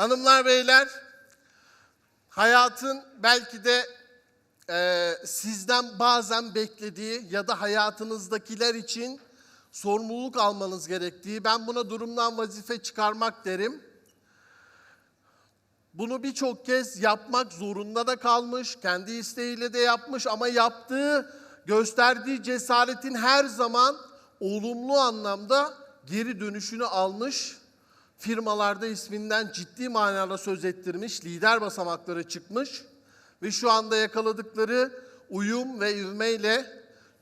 Hanımlar, beyler, hayatın belki de e, sizden bazen beklediği ya da hayatınızdakiler için sorumluluk almanız gerektiği, ben buna durumdan vazife çıkarmak derim. Bunu birçok kez yapmak zorunda da kalmış, kendi isteğiyle de yapmış ama yaptığı, gösterdiği cesaretin her zaman olumlu anlamda geri dönüşünü almış. Firmalarda isminden ciddi manada söz ettirmiş, lider basamaklara çıkmış ve şu anda yakaladıkları uyum ve ivmeyle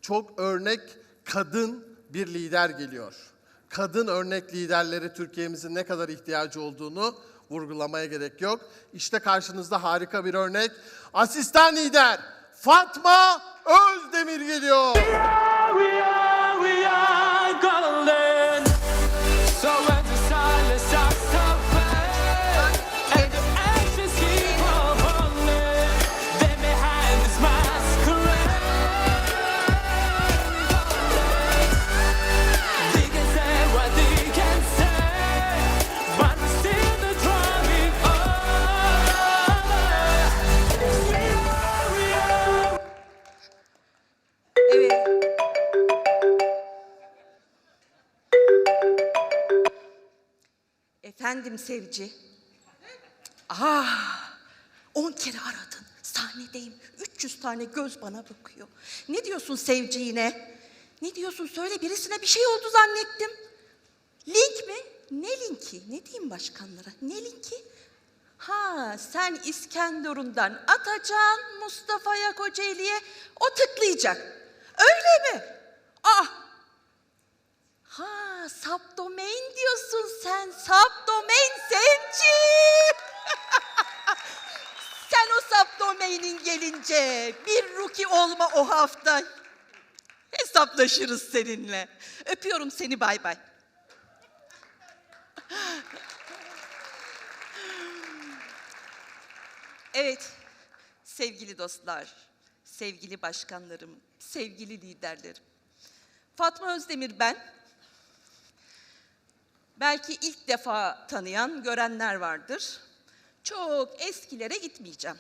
çok örnek kadın bir lider geliyor. Kadın örnek liderlere Türkiye'mizin ne kadar ihtiyacı olduğunu vurgulamaya gerek yok. İşte karşınızda harika bir örnek. Asistan lider Fatma Özdemir geliyor. we are, Efendim Sevci. Ah, on kere aradın. Sahnedeyim. 300 tane göz bana bakıyor. Ne diyorsun Sevci yine? Ne diyorsun söyle birisine bir şey oldu zannettim. Link mi? Ne linki? Ne diyeyim başkanlara? Ne linki? Ha sen İskenderun'dan atacaksın Mustafa'ya Kocaeli'ye o tıklayacak. Öyle mi? Ah Ha, subdomain diyorsun sen. Subdomain Sevci. sen o subdomainin gelince bir ruki olma o hafta. Hesaplaşırız seninle. Öpüyorum seni bay bay. Evet, sevgili dostlar, sevgili başkanlarım, sevgili liderlerim. Fatma Özdemir ben. Belki ilk defa tanıyan, görenler vardır. Çok eskilere gitmeyeceğim.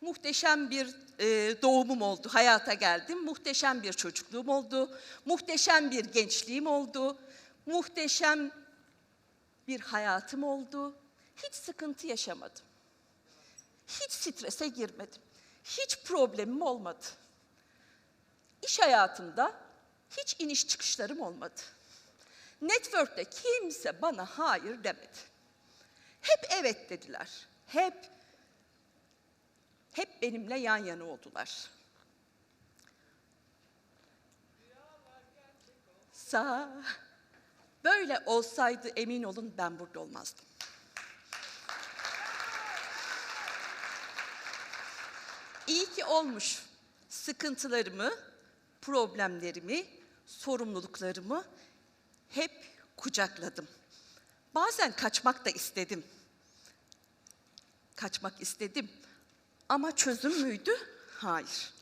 Muhteşem bir e, doğumum oldu, hayata geldim. Muhteşem bir çocukluğum oldu. Muhteşem bir gençliğim oldu. Muhteşem bir hayatım oldu. Hiç sıkıntı yaşamadım. Hiç strese girmedim. Hiç problemim olmadı. İş hayatımda hiç iniş çıkışlarım olmadı. Network'te kimse bana hayır demedi. Hep evet dediler. Hep hep benimle yan yana oldular. Sağ böyle olsaydı emin olun ben burada olmazdım. İyi ki olmuş. Sıkıntılarımı, problemlerimi, sorumluluklarımı hep kucakladım. Bazen kaçmak da istedim. Kaçmak istedim. Ama çözüm müydü? Hayır.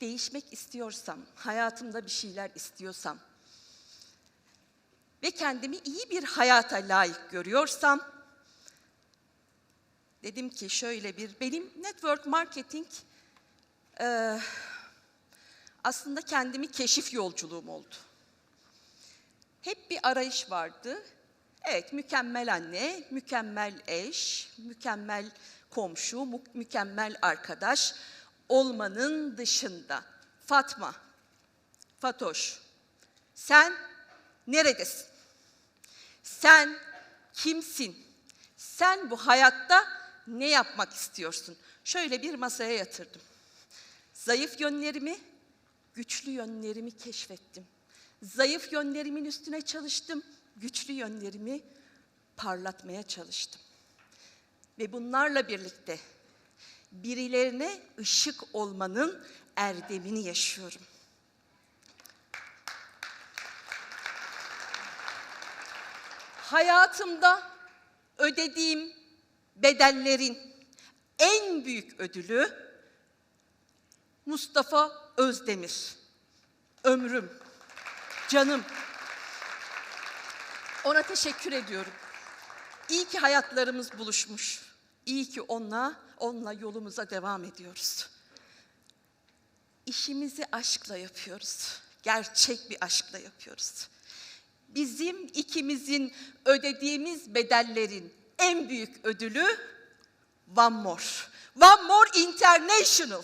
Değişmek istiyorsam, hayatımda bir şeyler istiyorsam ve kendimi iyi bir hayata layık görüyorsam dedim ki şöyle bir benim network marketing eee, aslında kendimi keşif yolculuğum oldu. Hep bir arayış vardı. Evet, mükemmel anne, mükemmel eş, mükemmel komşu, mükemmel arkadaş olmanın dışında. Fatma, Fatoş, sen neredesin? Sen kimsin? Sen bu hayatta ne yapmak istiyorsun? Şöyle bir masaya yatırdım. Zayıf yönlerimi, güçlü yönlerimi keşfettim. Zayıf yönlerimin üstüne çalıştım, güçlü yönlerimi parlatmaya çalıştım. Ve bunlarla birlikte birilerine ışık olmanın erdemini yaşıyorum. Hayatımda ödediğim bedellerin en büyük ödülü Mustafa Özdemir. Ömrüm, canım. Ona teşekkür ediyorum. İyi ki hayatlarımız buluşmuş. İyi ki onunla, onunla yolumuza devam ediyoruz. İşimizi aşkla yapıyoruz. Gerçek bir aşkla yapıyoruz. Bizim ikimizin ödediğimiz bedellerin en büyük ödülü One More. One More International.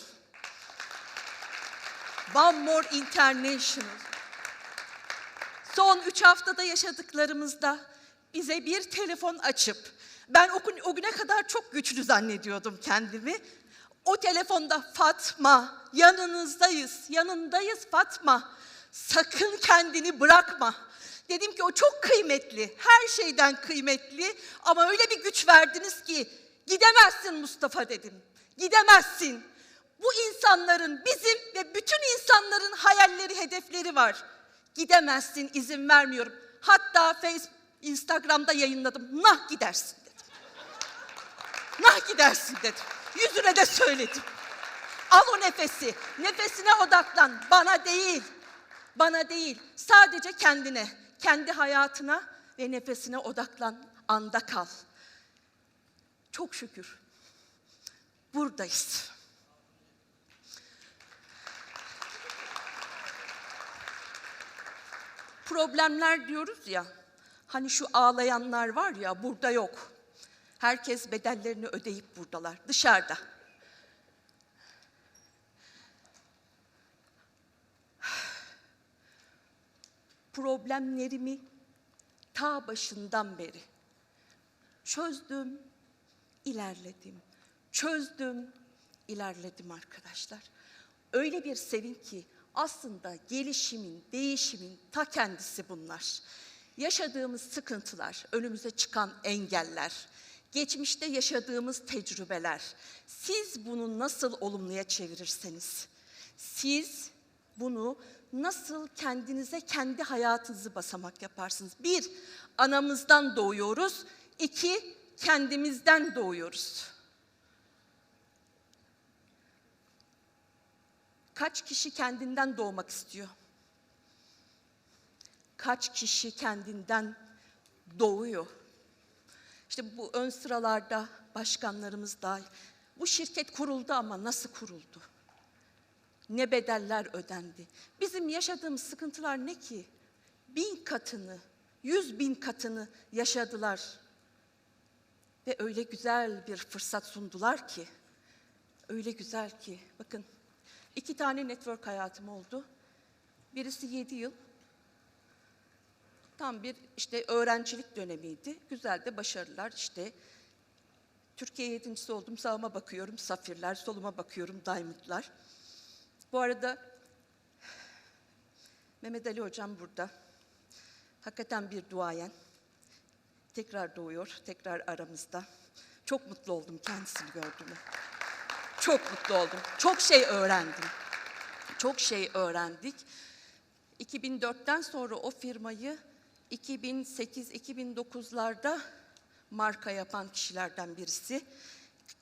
One More International. Son üç haftada yaşadıklarımızda bize bir telefon açıp, ben o, o güne kadar çok güçlü zannediyordum kendimi. O telefonda Fatma, yanınızdayız, yanındayız Fatma. Sakın kendini bırakma. Dedim ki o çok kıymetli, her şeyden kıymetli ama öyle bir güç verdiniz ki gidemezsin Mustafa dedim. Gidemezsin. Bu insanların, bizim ve bütün insanların hayalleri, hedefleri var. Gidemezsin, izin vermiyorum. Hatta Facebook, Instagram'da yayınladım. Nah gidersin dedim. Nah gidersin dedim. Yüzüne de söyledim. Al o nefesi. Nefesine odaklan. Bana değil. Bana değil. Sadece kendine, kendi hayatına ve nefesine odaklan. Anda kal. Çok şükür. Buradayız. Problemler diyoruz ya. Hani şu ağlayanlar var ya burada yok. Herkes bedellerini ödeyip buradalar. Dışarıda. Problemlerimi ta başından beri çözdüm, ilerledim. Çözdüm, ilerledim arkadaşlar. Öyle bir sevin ki aslında gelişimin, değişimin ta kendisi bunlar. Yaşadığımız sıkıntılar, önümüze çıkan engeller, geçmişte yaşadığımız tecrübeler. Siz bunu nasıl olumluya çevirirseniz, siz bunu nasıl kendinize, kendi hayatınızı basamak yaparsınız. Bir, anamızdan doğuyoruz. İki, kendimizden doğuyoruz. Kaç kişi kendinden doğmak istiyor? Kaç kişi kendinden doğuyor? İşte bu ön sıralarda başkanlarımız dahil. Bu şirket kuruldu ama nasıl kuruldu? Ne bedeller ödendi? Bizim yaşadığımız sıkıntılar ne ki? Bin katını, yüz bin katını yaşadılar. Ve öyle güzel bir fırsat sundular ki, öyle güzel ki, bakın iki tane network hayatım oldu. Birisi yedi yıl, tam bir işte öğrencilik dönemiydi. Güzel de başarılar işte. Türkiye yedincisi oldum, sağıma bakıyorum safirler, soluma bakıyorum diamondlar. Bu arada Mehmet Ali Hocam burada. Hakikaten bir duayen. Tekrar doğuyor, tekrar aramızda. Çok mutlu oldum kendisini gördüğüme. Çok mutlu oldum. Çok şey öğrendim. Çok şey öğrendik. 2004'ten sonra o firmayı 2008-2009'larda marka yapan kişilerden birisi.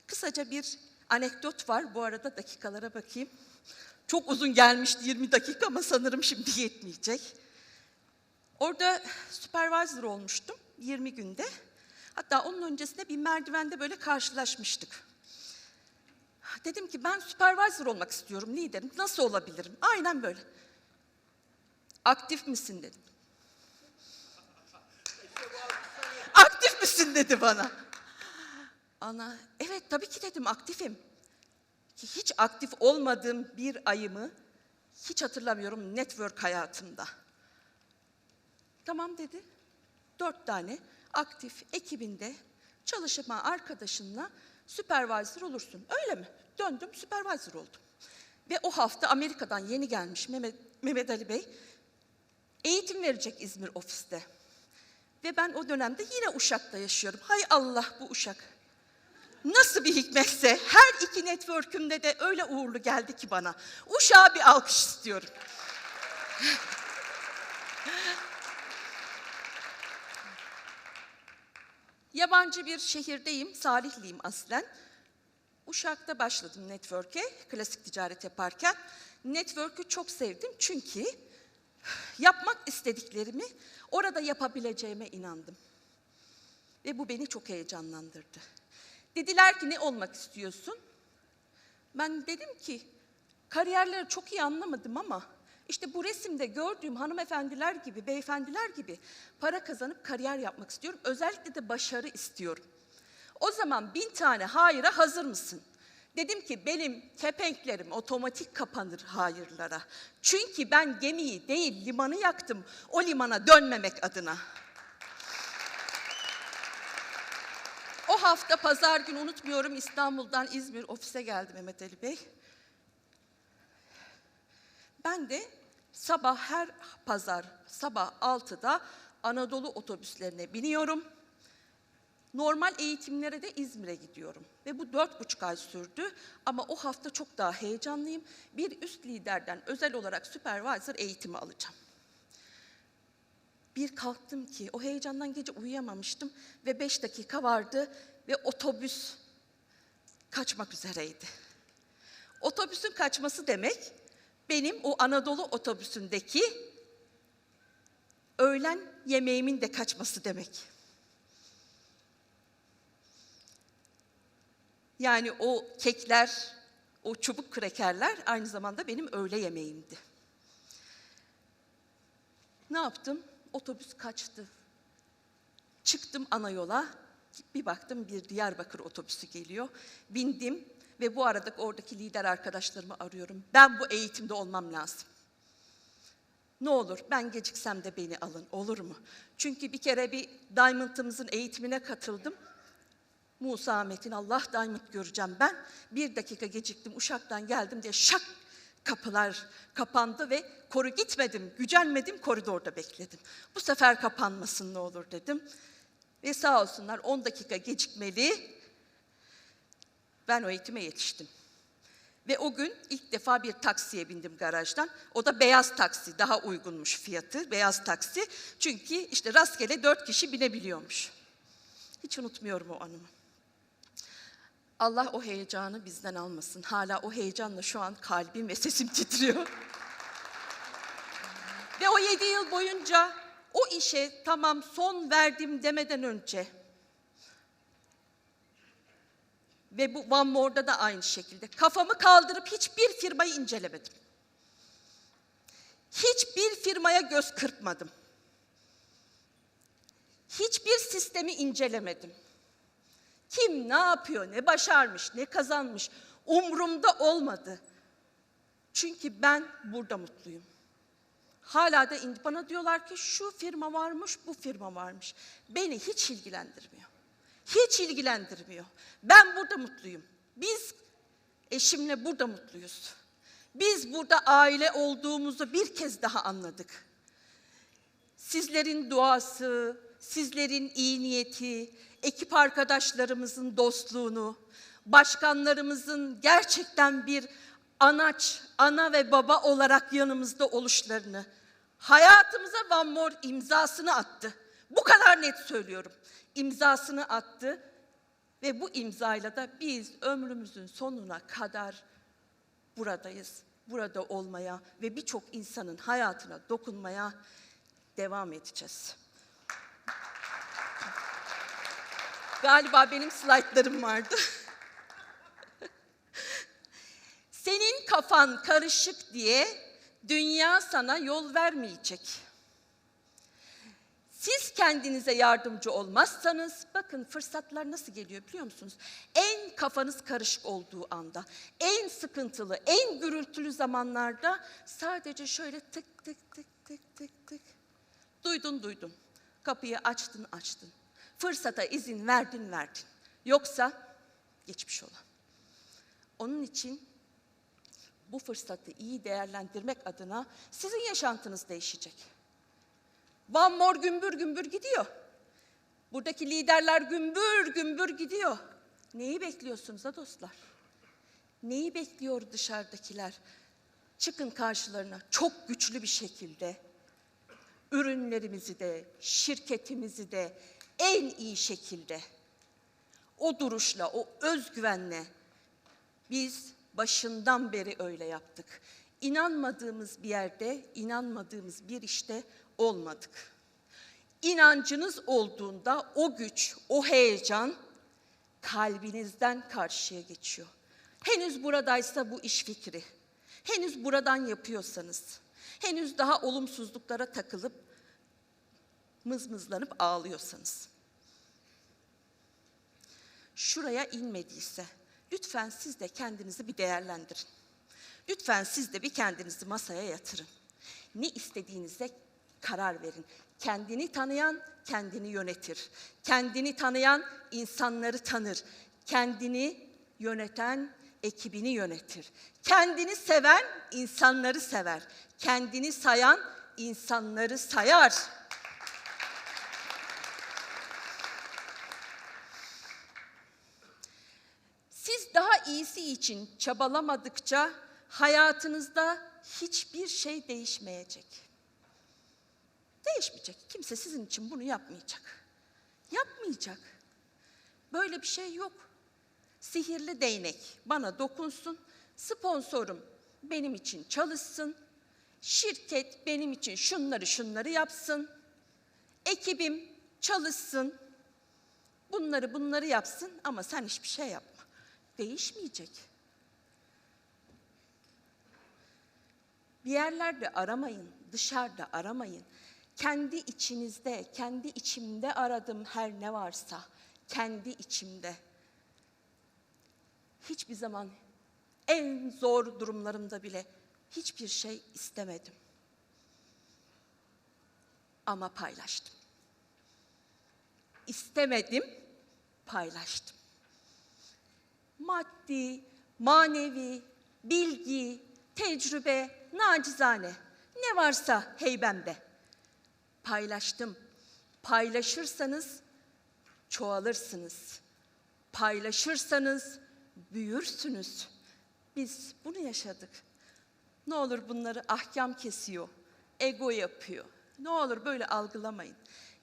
Kısaca bir anekdot var. Bu arada dakikalara bakayım. Çok uzun gelmişti 20 dakika ama sanırım şimdi yetmeyecek. Orada supervisor olmuştum 20 günde. Hatta onun öncesinde bir merdivende böyle karşılaşmıştık. Dedim ki ben supervisor olmak istiyorum liderim. Nasıl olabilirim? Aynen böyle. Aktif misin dedim. Aktif misin dedi bana. Ana evet tabii ki dedim aktifim. Ki hiç aktif olmadığım bir ayımı hiç hatırlamıyorum network hayatımda. Tamam dedi. Dört tane aktif ekibinde çalışma arkadaşınla supervisor olursun. Öyle mi? Döndüm supervisor oldum. Ve o hafta Amerika'dan yeni gelmiş Mehmet, Mehmet Ali Bey eğitim verecek İzmir ofiste. Ve ben o dönemde yine Uşak'ta yaşıyorum. Hay Allah bu Uşak. Nasıl bir hikmetse her iki network'ümde de öyle uğurlu geldi ki bana. Uşağa bir alkış istiyorum. Yabancı bir şehirdeyim, Salihliyim aslen. Uşak'ta başladım network'e, klasik ticaret yaparken. Network'ü çok sevdim çünkü Yapmak istediklerimi orada yapabileceğime inandım. Ve bu beni çok heyecanlandırdı. Dediler ki ne olmak istiyorsun? Ben dedim ki kariyerleri çok iyi anlamadım ama işte bu resimde gördüğüm hanımefendiler gibi, beyefendiler gibi para kazanıp kariyer yapmak istiyorum. Özellikle de başarı istiyorum. O zaman bin tane hayıra hazır mısın? Dedim ki benim kepenklerim otomatik kapanır hayırlara. Çünkü ben gemiyi değil limanı yaktım o limana dönmemek adına. O hafta pazar günü unutmuyorum İstanbul'dan İzmir ofise geldi Mehmet Ali Bey. Ben de sabah her pazar sabah 6'da Anadolu otobüslerine biniyorum. Normal eğitimlere de İzmir'e gidiyorum. Ve bu dört buçuk ay sürdü. Ama o hafta çok daha heyecanlıyım. Bir üst liderden özel olarak supervisor eğitimi alacağım. Bir kalktım ki o heyecandan gece uyuyamamıştım ve beş dakika vardı ve otobüs kaçmak üzereydi. Otobüsün kaçması demek benim o Anadolu otobüsündeki öğlen yemeğimin de kaçması demek. Yani o kekler, o çubuk krekerler aynı zamanda benim öğle yemeğimdi. Ne yaptım? Otobüs kaçtı. Çıktım ana yola. Bir baktım bir Diyarbakır otobüsü geliyor. Bindim ve bu arada oradaki lider arkadaşlarımı arıyorum. Ben bu eğitimde olmam lazım. Ne olur ben geciksem de beni alın olur mu? Çünkü bir kere bir Diamond'ımızın eğitimine katıldım. Musa Metin Allah Diamond göreceğim ben. Bir dakika geciktim Uşak'tan geldim diye şak kapılar kapandı ve koru gitmedim, gücenmedim, koridorda bekledim. Bu sefer kapanmasın ne olur dedim. Ve sağ olsunlar 10 dakika gecikmeli ben o eğitime yetiştim. Ve o gün ilk defa bir taksiye bindim garajdan. O da beyaz taksi, daha uygunmuş fiyatı, beyaz taksi. Çünkü işte rastgele dört kişi binebiliyormuş. Hiç unutmuyorum o anımı. Allah o heyecanı bizden almasın. Hala o heyecanla şu an kalbim ve sesim titriyor. ve o yedi yıl boyunca o işe tamam son verdim demeden önce ve bu Van More'da da aynı şekilde kafamı kaldırıp hiçbir firmayı incelemedim. Hiçbir firmaya göz kırpmadım. Hiçbir sistemi incelemedim. Kim ne yapıyor, ne başarmış, ne kazanmış umrumda olmadı. Çünkü ben burada mutluyum. Hala da bana diyorlar ki şu firma varmış, bu firma varmış. Beni hiç ilgilendirmiyor. Hiç ilgilendirmiyor. Ben burada mutluyum. Biz eşimle burada mutluyuz. Biz burada aile olduğumuzu bir kez daha anladık. Sizlerin duası, sizlerin iyi niyeti, ekip arkadaşlarımızın dostluğunu, başkanlarımızın gerçekten bir anaç, ana ve baba olarak yanımızda oluşlarını, hayatımıza Van Mor imzasını attı. Bu kadar net söylüyorum. İmzasını attı ve bu imzayla da biz ömrümüzün sonuna kadar buradayız. Burada olmaya ve birçok insanın hayatına dokunmaya devam edeceğiz. Galiba benim slaytlarım vardı. Senin kafan karışık diye dünya sana yol vermeyecek. Siz kendinize yardımcı olmazsanız bakın fırsatlar nasıl geliyor biliyor musunuz? En kafanız karışık olduğu anda, en sıkıntılı, en gürültülü zamanlarda sadece şöyle tık tık tık tık tık tık. Duydun duydun. Kapıyı açtın açtın. Fırsata izin verdin verdin. Yoksa geçmiş olan. Onun için bu fırsatı iyi değerlendirmek adına sizin yaşantınız değişecek. Van Mor gümbür gümbür gidiyor. Buradaki liderler gümbür gümbür gidiyor. Neyi bekliyorsunuz ha dostlar? Neyi bekliyor dışarıdakiler? Çıkın karşılarına çok güçlü bir şekilde ürünlerimizi de, şirketimizi de en iyi şekilde o duruşla, o özgüvenle biz başından beri öyle yaptık. İnanmadığımız bir yerde, inanmadığımız bir işte olmadık. İnancınız olduğunda o güç, o heyecan kalbinizden karşıya geçiyor. Henüz buradaysa bu iş fikri, henüz buradan yapıyorsanız, henüz daha olumsuzluklara takılıp mızmızlanıp ağlıyorsanız, şuraya inmediyse lütfen siz de kendinizi bir değerlendirin. Lütfen siz de bir kendinizi masaya yatırın. Ne istediğinize karar verin. Kendini tanıyan kendini yönetir. Kendini tanıyan insanları tanır. Kendini yöneten ekibini yönetir. Kendini seven insanları sever. Kendini sayan insanları sayar. Siz daha iyisi için çabalamadıkça hayatınızda hiçbir şey değişmeyecek. Değişmeyecek. Kimse sizin için bunu yapmayacak. Yapmayacak. Böyle bir şey yok. Sihirli değnek bana dokunsun, sponsorum benim için çalışsın, şirket benim için şunları şunları yapsın, ekibim çalışsın, bunları bunları yapsın ama sen hiçbir şey yapma. Değişmeyecek. Bir yerlerde aramayın, dışarıda aramayın. Kendi içinizde, kendi içimde aradım her ne varsa, kendi içimde. Hiçbir zaman en zor durumlarımda bile hiçbir şey istemedim. Ama paylaştım. İstemedim, paylaştım maddi, manevi, bilgi, tecrübe, nacizane ne varsa heybemde. Paylaştım. Paylaşırsanız çoğalırsınız. Paylaşırsanız büyürsünüz. Biz bunu yaşadık. Ne olur bunları ahkam kesiyor, ego yapıyor. Ne olur böyle algılamayın.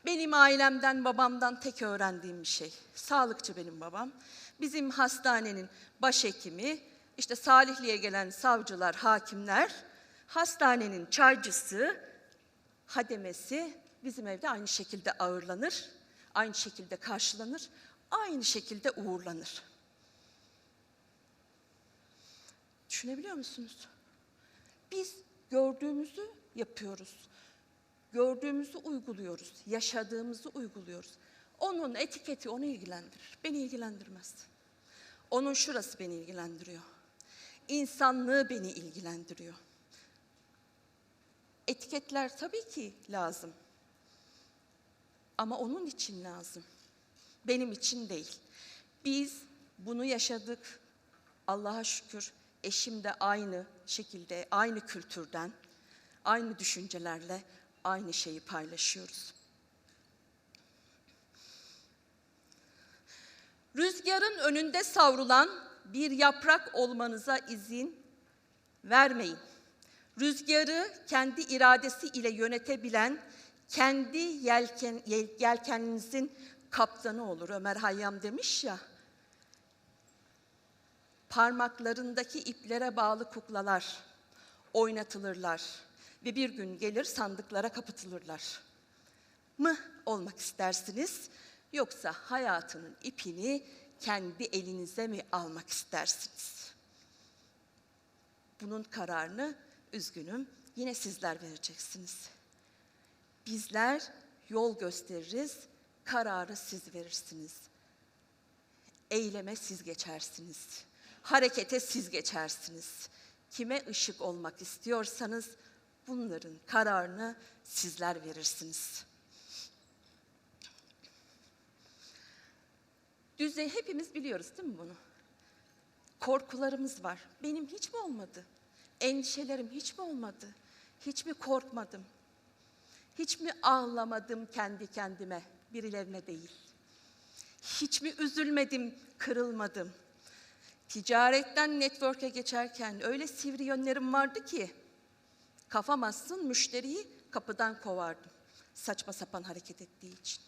Benim ailemden, babamdan tek öğrendiğim bir şey. Sağlıkçı benim babam. Bizim hastanenin başhekimi, işte Salihli'ye gelen savcılar, hakimler, hastanenin çaycısı, hademesi bizim evde aynı şekilde ağırlanır, aynı şekilde karşılanır, aynı şekilde uğurlanır. Düşünebiliyor musunuz? Biz gördüğümüzü yapıyoruz. Gördüğümüzü uyguluyoruz. Yaşadığımızı uyguluyoruz. Onun etiketi onu ilgilendirir. Beni ilgilendirmez. Onun şurası beni ilgilendiriyor. İnsanlığı beni ilgilendiriyor. Etiketler tabii ki lazım. Ama onun için lazım. Benim için değil. Biz bunu yaşadık. Allah'a şükür eşim de aynı şekilde, aynı kültürden, aynı düşüncelerle aynı şeyi paylaşıyoruz. Rüzgarın önünde savrulan bir yaprak olmanıza izin vermeyin. Rüzgarı kendi iradesi ile yönetebilen, kendi yelken, yel- yelkeninizin kaptanı olur. Ömer Hayyam demiş ya, parmaklarındaki iplere bağlı kuklalar oynatılırlar ve bir gün gelir sandıklara kapatılırlar. Mı olmak istersiniz yoksa hayatının ipini kendi elinize mi almak istersiniz? Bunun kararını üzgünüm yine sizler vereceksiniz. Bizler yol gösteririz, kararı siz verirsiniz. Eyleme siz geçersiniz. Harekete siz geçersiniz. Kime ışık olmak istiyorsanız bunların kararını sizler verirsiniz. Düzey hepimiz biliyoruz değil mi bunu? Korkularımız var. Benim hiç mi olmadı? Endişelerim hiç mi olmadı? Hiç mi korkmadım? Hiç mi ağlamadım kendi kendime, birilerine değil? Hiç mi üzülmedim, kırılmadım? Ticaretten network'e geçerken öyle sivri yönlerim vardı ki kafamazsın müşteriyi kapıdan kovardım. Saçma sapan hareket ettiği için.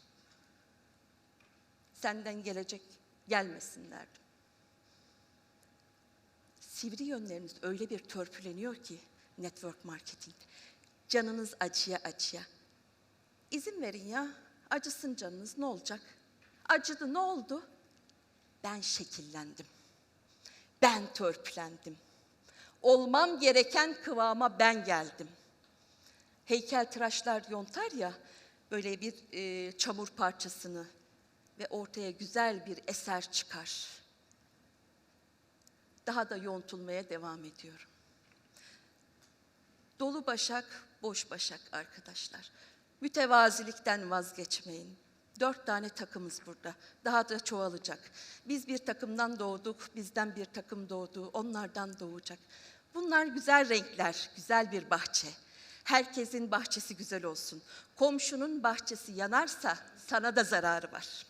Senden gelecek gelmesin derdim. Sivri yönleriniz öyle bir törpüleniyor ki network marketing. Canınız acıya acıya. İzin verin ya. Acısın canınız ne olacak? Acıdı ne oldu? Ben şekillendim. Ben törpülendim. Olmam gereken kıvama ben geldim. Heykeltıraşlar yontar ya böyle bir e, çamur parçasını ve ortaya güzel bir eser çıkar. Daha da yontulmaya devam ediyorum. Dolu başak, boş başak arkadaşlar. Mütevazilikten vazgeçmeyin. Dört tane takımız burada. Daha da çoğalacak. Biz bir takımdan doğduk, bizden bir takım doğdu, onlardan doğacak. Bunlar güzel renkler, güzel bir bahçe. Herkesin bahçesi güzel olsun. Komşunun bahçesi yanarsa sana da zararı var.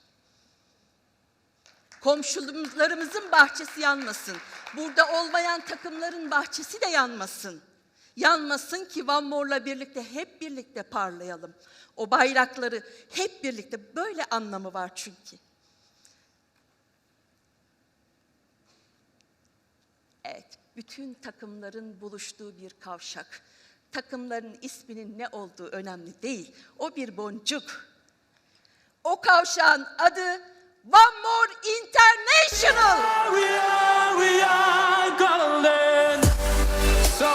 Komşularımızın bahçesi yanmasın. Burada olmayan takımların bahçesi de yanmasın. Yanmasın ki Van Mor'la birlikte hep birlikte parlayalım. O bayrakları hep birlikte böyle anlamı var çünkü. Evet, bütün takımların buluştuğu bir kavşak. Takımların isminin ne olduğu önemli değil. O bir boncuk. O kavşağın adı One More International. We are, we are golden. So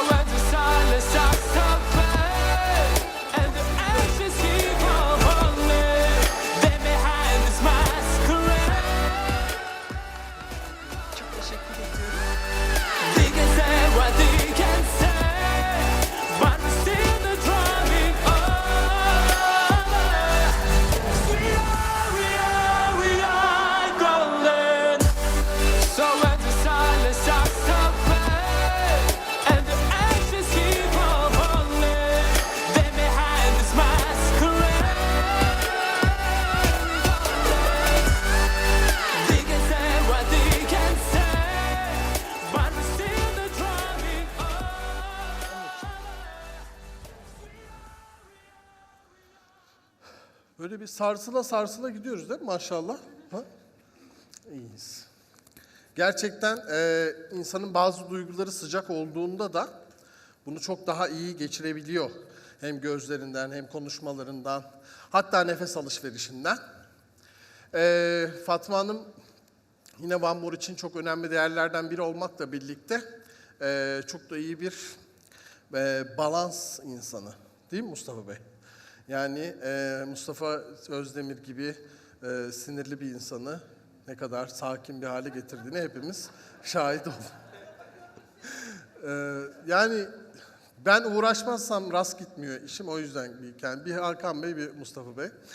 sarsıla sarsıla gidiyoruz değil mi maşallah? Ha? İyiyiz. Gerçekten e, insanın bazı duyguları sıcak olduğunda da bunu çok daha iyi geçirebiliyor. Hem gözlerinden hem konuşmalarından hatta nefes alışverişinden. E, Fatma Hanım yine Van için çok önemli değerlerden biri olmakla birlikte e, çok da iyi bir e, balans insanı. Değil mi Mustafa Bey? Yani e, Mustafa Özdemir gibi e, sinirli bir insanı ne kadar sakin bir hale getirdiğini hepimiz şahit olduk. E, yani ben uğraşmazsam rast gitmiyor işim o yüzden yani bir Hakan Bey bir Mustafa Bey.